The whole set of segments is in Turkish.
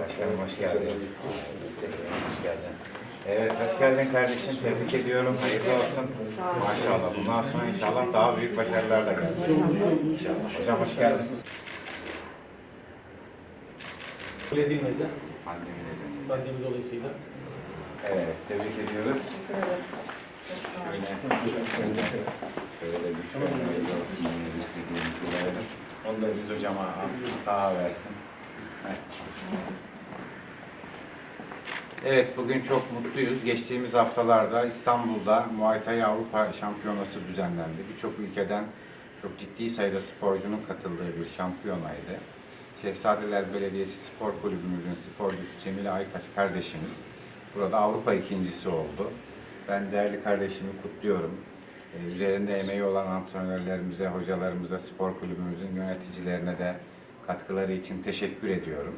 Başkanım hoş geldin. Hoş geldin. Evet, hoş geldin kardeşim. Tebrik ediyorum. Hayırlı olsun. Maşallah. Bundan sonra inşallah daha büyük başarılar da gelecek. İnşallah. Hocam hoş geldiniz. Öyle edilmedi. Pandemi nedeniyle. Pandemi dolayısıyla. Evet, tebrik ediyoruz. Şöyle de bir hayırlı olsun. Onu da biz hocama hata versin. Evet. Bugün çok mutluyuz. Geçtiğimiz haftalarda İstanbul'da Muay Thai Avrupa Şampiyonası düzenlendi. Birçok ülkeden çok ciddi sayıda sporcunun katıldığı bir şampiyonaydı. Şehzadeler Belediyesi Spor Kulübümüzün sporcusu Cemile Aykaç kardeşimiz burada Avrupa ikincisi oldu. Ben değerli kardeşimi kutluyorum. Ee, Üzerinde emeği olan antrenörlerimize, hocalarımıza, spor kulübümüzün yöneticilerine de katkıları için teşekkür ediyorum.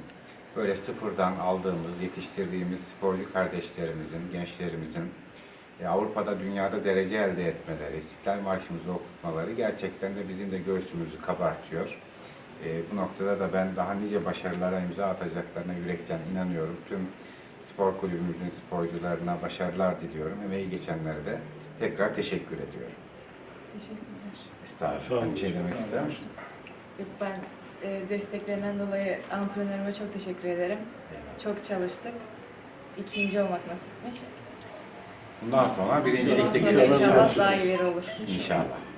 Böyle sıfırdan aldığımız, yetiştirdiğimiz sporcu kardeşlerimizin, gençlerimizin e, Avrupa'da, dünyada derece elde etmeleri, İstiklal Marşımızı okutmaları gerçekten de bizim de göğsümüzü kabartıyor. E, bu noktada da ben daha nice başarılara imza atacaklarına yürekten inanıyorum. Tüm spor kulübümüzün sporcularına başarılar diliyorum. Emeği geçenlere de tekrar teşekkür ediyorum. Teşekkürler. Estağfurullah. Bir şey demek ister misin? Ben desteklerinden dolayı antrenörüme çok teşekkür ederim. Çok çalıştık. İkinci olmak nasipmiş. Bundan sonra sonra görüşürüz. inşallah daha ileri olur. İnşallah.